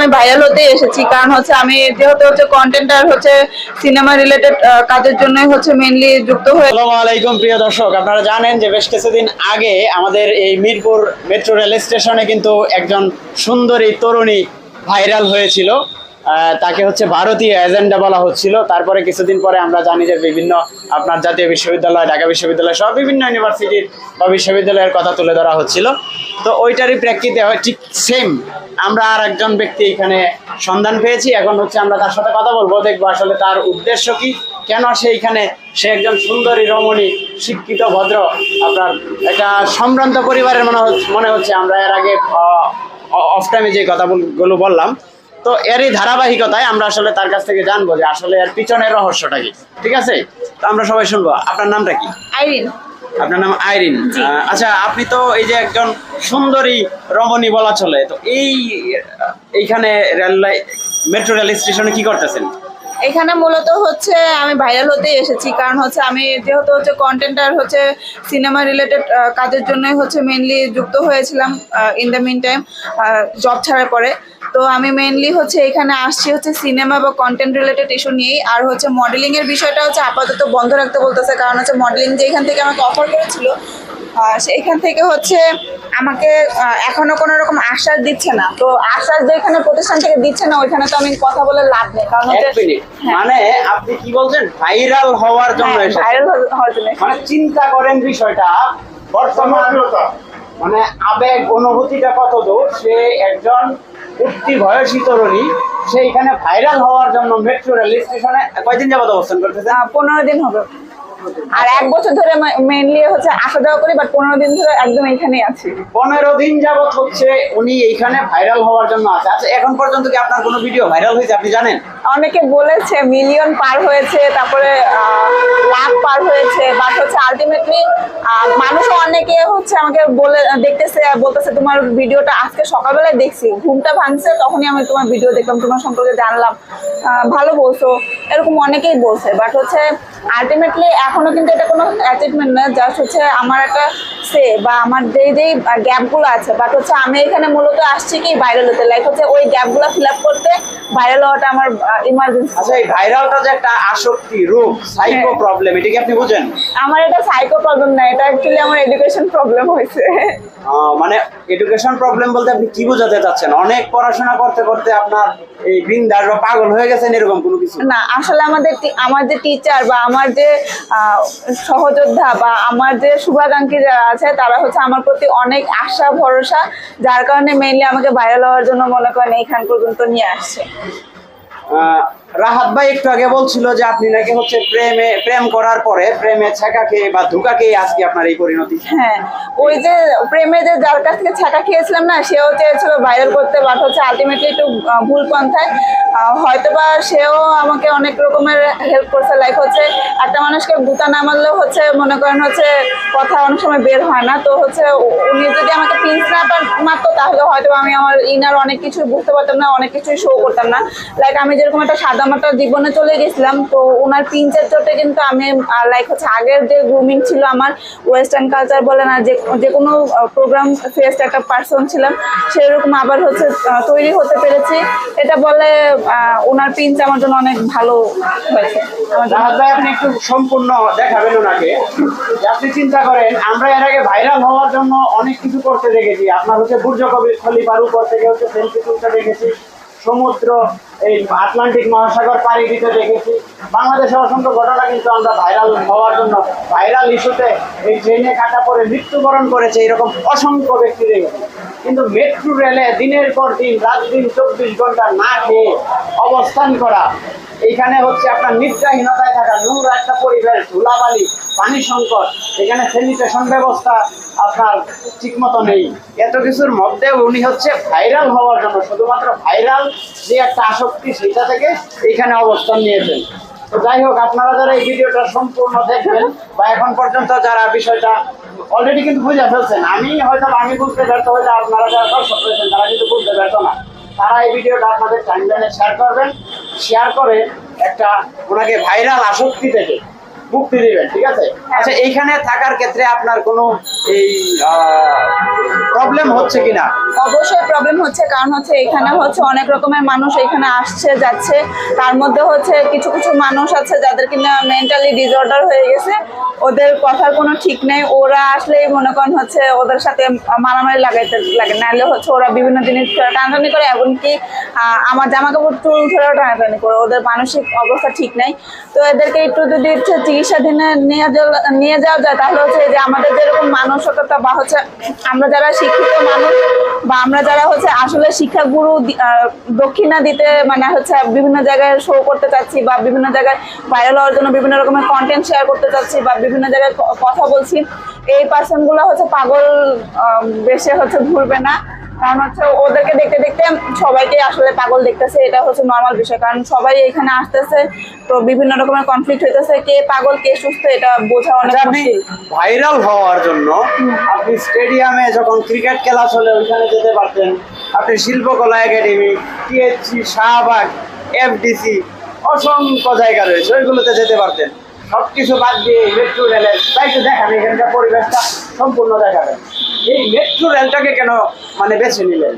আমি ভাইরাল হতে এসেছি। কারণ হচ্ছে আমি যেহেতু হচ্ছে কন্টেন্টার হচ্ছে সিনেমা রিলেটেড কাজের জন্যই হচ্ছে মেইনলি যুক্ত হয়ে আসসালামু আলাইকুম প্রিয় দর্শক। আপনারা জানেন যে বেশ কিছুদিন আগে আমাদের এই মিরপুর মেট্রো রেল স্টেশনে কিন্তু একজন সুন্দরী তরুণী ভাইরাল হয়েছিল। তাকে হচ্ছে ভারতীয় এজেন্ডা বলা হচ্ছিল। তারপরে কিছুদিন পরে আমরা জানি যে বিভিন্ন আপনার জাতীয় বিশ্ববিদ্যালয়, ঢাকা বিশ্ববিদ্যালয় সহ বিভিন্ন ইউনিভার্সিটির বা বিশ্ববিদ্যালয়ের কথা তুলে ধরা হচ্ছিল। তো ওইটারই প্রেক্ষিতে হয় ঠিক সেম আমরা আর একজন ব্যক্তি এখানে সন্ধান পেয়েছি। এখন হচ্ছে আমরা তার সাথে কথা বলব, দেখব আসলে তার উদ্দেশ্য কি, কেন সে এখানে, সে একজন সুন্দরী, রমণী, শিক্ষিত, ভদ্র, আপনার একটা সম্ভ্রান্ত পরিবারের মনে হচ্ছে মনে হচ্ছে। আমরা এর আগে অফ টাইমে যে কথাগুলো বললাম তো এরই ধারাবাহিকতায় আমরা আসলে তার কাছ থেকে জানব যে আসলে এর পিছনের রহস্যটা কি। ঠিক আছে? তো আমরা সবাই শুনব। আপনার নামটা কি? আইরিন। আপনার নাম আইরিন। আচ্ছা আপনি তো এই যে একজন সুন্দরী রমণী বলা চলে তো এই এইখানে রেল মেট্রো রেল স্টেশনে কি করতেছেন? এখানে মূলত হচ্ছে আমি ভাইরাল হতেই এসেছি। কারণ হচ্ছে আমি যেহেতু হচ্ছে কন্টেন্ট আর হচ্ছে সিনেমা রিলেটেড কাজের জন্যই হচ্ছে মেনলি যুক্ত হয়েছিলাম in the mean time job ছাড়ার পরে। তো আমি মেনলি হচ্ছে এখানে আসছি হচ্ছে সিনেমা বা কন্টেন্ট রিলেটেড ইস্যু নিয়েই। আর হচ্ছে মডেলিংয়ের বিষয়টা হচ্ছে আপাতত বন্ধ রাখতে বলতেছে। কারণ হচ্ছে মডেলিং যে এখান থেকে আমাকে অফার করেছিল সেইখান থেকে হচ্ছে আমাকে এখনও কোনো রকম আশ্বাস দিচ্ছে না। তো আশ্বাস যেখানে প্রতিষ্ঠান থেকে দিচ্ছে না ওইখানে তো আমি কথা বলে লাভ নেই কারণ হ্যাঁ। মানে আপনি কি বলছেন? ভাইরাল হওয়ার জন্য ভাইরাল হওয়ার জন্য মানে চিন্তা করেন বিষয়টা বর্তমান মানে আবেগ অনুভূতিটা কত দূর? সে একজন উঠতি বয়সী তরুণী সে এখানে ভাইরাল হওয়ার জন্য মেট্রো রেল স্টেশনে কয়দিন যাবত অবস্থান করতেছে? পনেরো দিন হবে। আর এক বছর ধরে মেইনলি হচ্ছে আসা যাওয়া করি বাট পনেরো দিন ধরে একদম এখানেই আছি। পনেরো দিন যাবত হচ্ছে উনি এইখানে ভাইরাল হওয়ার জন্য আছে। আচ্ছা এখন পর্যন্ত কি আপনার কোনো ভিডিও ভাইরাল হয়েছে আপনি জানেন? অনেকে বলেছে মিলিয়ন পার হয়েছে তারপরে লাখ পার হয়েছে বাট হচ্ছে আলটিমেটলি মানুষও অনেকে হচ্ছে আমাকে বলে দেখতেছে বলতেছে তোমার ভিডিওটা আজকে সকালবেলায় দেখছি ঘুমটা ভাঙছে তখনই আমি তোমার ভিডিও দেখলাম তোমার সম্পর্কে জানলাম। ভালো বলছো এরকম অনেকেই বলছে বাট হচ্ছে আলটিমেটলি এখনও কিন্তু এটা কোনো অ্যাচিভমেন্ট না জাস্ট হচ্ছে আমার একটা সে বা আমার যেই যেই গ্যাপগুলো আছে বাট হচ্ছে আমি এখানে মূলত আসছি কি ভাইরাল হতে। লাইক হচ্ছে ওই গ্যাপগুলো ফিল আপ করতে ভাইরাল হওয়াটা আমার ইমার্জেন্সি আচ্ছা এই ভাইরালটা যে একটা আসক্তি রোগ সাইকো। প্রবলেম এটা কি আপনি বুঝেন? আমার এটা সাইকো প্রবলেম না এটা অ্যাকচুয়ালি আমার এডুকেশন প্রবলেম হয়েছে। মানে এডুকেশন প্রবলেম বলতে আপনি কি বোঝাতে চাচ্ছেন? অনেক পড়াশোনা করতে করতে আপনার এই বিন্দাস বা পাগল হয়ে গেছেন এরকম কোনো কিছু? না, আসলে আমাদের আমার যে টিচার বা আমার যে সহযোদ্ধা বা আমার যে শুভাকাঙ্ক্ষী যারা আছে, তারা হচ্ছে আমার প্রতি অনেক আশা, ভরসা, যার কারণে মেইনলি আমাকে ভাইরাল হওয়ার জন্য মনে করেন এইখান পর্যন্ত নিয়ে আসছে। রাহাত ভাই একটু আগে বলছিল যে আপনি নাকি হচ্ছে প্রেমে প্রেম করার পরে প্রেমে ছেঁকা খেয়ে বা ধোকা খেয়ে আজকে আপনার এই পরিণতি। হ্যাঁ ওই যে প্রেমে যে যার কাছ থেকে ছাকা খেয়েছিলাম না সেও চেয়েছিল ভাইরাল করতে বাট হচ্ছে আলটিমেটলি একটু ভুল পন্থায় আহ, হয়তোবা সেও আমাকে অনেক রকমের হেল্প করছে। লাইক হচ্ছে একটা মানুষকে গুতা না মারলেও হচ্ছে মনে করেন হচ্ছে কথা অনেক সময় বের হয় না। তো হচ্ছে উনি যদি আমাকে পিন্স না মারতো তাহলে হয়তো আমি আমার ইনার অনেক কিছু বুঝতে পারতাম না অনেক কিছুই শো করতাম না। লাইক আমি যেরকম একটা সাদামাটা জীবনে চলে গেছিলাম, তো ওনার পিঞ্চের চোটে কিন্তু আমি লাইক হচ্ছে আগের যে গ্রুমিং ছিল আমার ওয়েস্টার্ন কালচার বলে না, যে কোনো প্রোগ্রাম ফেস্ট একটা পার্সন ছিলাম, সেরকম আবার হচ্ছে তৈরি হতে পেরেছি। এটা বলে ওনার পিঞ্চ আমার জন্য অনেক ভালো হয়েছে। আপনি একটু সম্পূর্ণ দেখাবেন ওনাকে। আপনি চিন্তা করেন, আমরা এর আগে ভাইরাল হওয়ার জন্য অনেক কিছু করতে দেখেছি। আপনার হচ্ছে বুর্জ খলিফার উপর থেকে হচ্ছে সেলফি তুলতে দেখেছি, সমুদ্র এই আটলান্টিক মহাসাগর পাড়ি দিতে দেখেছি। বাংলাদেশে অসংখ্য ঘটনা কিন্তু আমরা ভাইরাল হওয়ার জন্য, ভাইরাল ইস্যুতে এই ট্রেনে কাটা পরে মৃত্যুবরণ করেছে এরকম অসংখ্য ব্যক্তি দেখেছি কিন্তু মেট্রো রেলে দিনের পর দিন, রাত দিন, চব্বিশ ঘণ্টা না খেয়ে অবস্থান করা এইখানে হচ্ছে আপনার নিদ্রাহীনতায় থাকা নোংরা একটা পরিবেশ, ধুলাবালি, পানি সংকট, এখানে স্যানিটেশন ব্যবস্থা আপনার ঠিকমতো নেই। এত কিছুর মধ্যে উনি হচ্ছে ভাইরাল হওয়ার জন্য, শুধুমাত্র ভাইরাল যে একটা আসক্তি সেটা থেকে এখানে অবস্থান নিয়েছেন। তো যাই হোক, আপনারা যারা এই ভিডিওটা সম্পূর্ণ দেখবেন বা এখন পর্যন্ত যারা বিষয়টা অলরেডি কিন্তু বুঝে ফেলছেন, আমি হয়তো আমি বুঝতে ব্যর্থ হইলে আপনারা যারা রয়েছেন তারা কিন্তু বুঝতে ব্যর্থ না। তারা এই ভিডিওটা আপনাদের টাইমলাইনে শেয়ার করবেন। শেয়ার করে একটা ওনাকে ভাইরাল আসক্তি থেকে মুক্তি দিবেন, ঠিক আছে? আচ্ছা এইখানে থাকার ক্ষেত্রে আপনার কোনো এই প্রবলেম হচ্ছে কিনা? অবশ্যই প্রবলেম হচ্ছে, কারণ হচ্ছে এখানে হচ্ছে অনেক রকমের মানুষ এখানে আসছে, যাচ্ছে। তার মধ্যে হচ্ছে কিছু কিছু মানুষ আছে যাদের কিনা মেন্টালি ডিসঅর্ডার হয়ে গেছে। ওদের কথার কোনো ঠিক নেই। ওরা আসলেই মনে করেন হচ্ছে ওদের সাথে মারামারি লাগাইতে লাগে। নাহলে হচ্ছে ওরা বিভিন্ন জিনিস টানাটানি করে, এমনকি আমার জামা কাপড় চুল ধরেও টানাটানি করে। ওদের মানসিক অবস্থা ঠিক নেই। তো এদেরকে একটু যদি হচ্ছে চিকিৎসাধীনে নিয়ে নিয়ে যাওয়া যায়, তাহলে হচ্ছে যে আমাদের যেরকম মানসিকতা বা হচ্ছে আমরা যারা শিক্ষিত মানুষ বা আমরা যারা হচ্ছে আসলে শিক্ষাগুরু গুরু দক্ষিণা দিতে মানে হচ্ছে বিভিন্ন জায়গায় শো করতে চাচ্ছি বা বিভিন্ন জায়গায় ভাইরাল হওয়ার জন্য বিভিন্ন রকমের কন্টেন্ট শেয়ার করতে চাচ্ছি বা বিভিন্ন জায়গায় কথা বলছি, এই পার্সনগুলো হচ্ছে পাগল বেশে হচ্ছে ঘুরবে না। কারণ হচ্ছে ওদেরকে দেখতে দেখতে সবাইকে আসলে পাগল দেখতেছে এটা হচ্ছে নর্মাল বিষয়। কারণ সবাই এখানে আসতেছে তো বিভিন্ন রকমের কনফ্লিক্ট হইতেছে কে পাগল কে সুস্থ এটা বোঝা অনেক আপনি মুশকিল। ভাইরাল হওয়ার জন্য আপনি স্টেডিয়ামে যখন ক্রিকেট খেলা চলে ওইখানে যেতে পারতেন। আপনি শিল্পকলা একাডেমি টিএসসি শাহবাগ এফডিসি অসংখ্য জায়গা রয়েছে ওইগুলোতে যেতে পারতেন। সবকিছু বাদ দিয়ে মেট্রো রেলের তাই তো দেখান এখানকার পরিবেশটা সম্পূর্ণ দেখাবেন এই মেট্রো রেলটাকে কেন মানে বেছে নিলেন?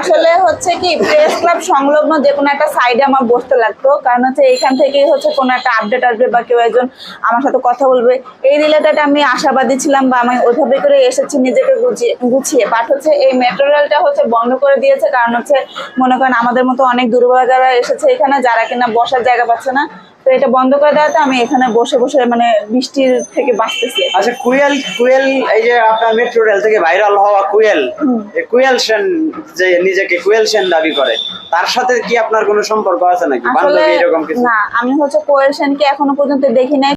আসলে হচ্ছে কি প্রেস ক্লাব সংলগ্ন যে কোনো একটা সাইডে আমার বসতে লাগতো, কারণ হচ্ছে এইখান থেকেই হচ্ছে কোনো একটা আপডেট আসবে বা কেউ একজন আমার সাথে কথা বলবে। এই রিলেটেড আমি আশাবাদী ছিলাম বা আমি ওইভাবে করে এসেছি, নিজেকে গুছিয়ে গুছিয়ে। বাট হচ্ছে এই মেট্রো রেলটা হচ্ছে বন্ধ করে দিয়েছে, কারণ হচ্ছে মনে করেন আমাদের মতো অনেক দুর্ভাগারা এসেছে এখানে, যারা কিনা বসার জায়গা পাচ্ছে না তো এটা বন্ধ করে দেওয়াতে আমি এখানে বসে বসে মানে বৃষ্টির থেকে বাঁচতেছি। আচ্ছা কুয়েল কুয়েল এই যে আপনার মেট্রো রেল থেকে ভাইরাল হওয়া কুয়েল কুয়েল সেন যে নিজেকে কুয়েল সেন দাবি করে তার সাথে কি আপনার কোনো সম্পর্ক আছে নাকি? বান্ধবী এরকম কিছু? না আমি হচ্ছে কোয়েল সেনকে এখনও পর্যন্ত দেখি নাই।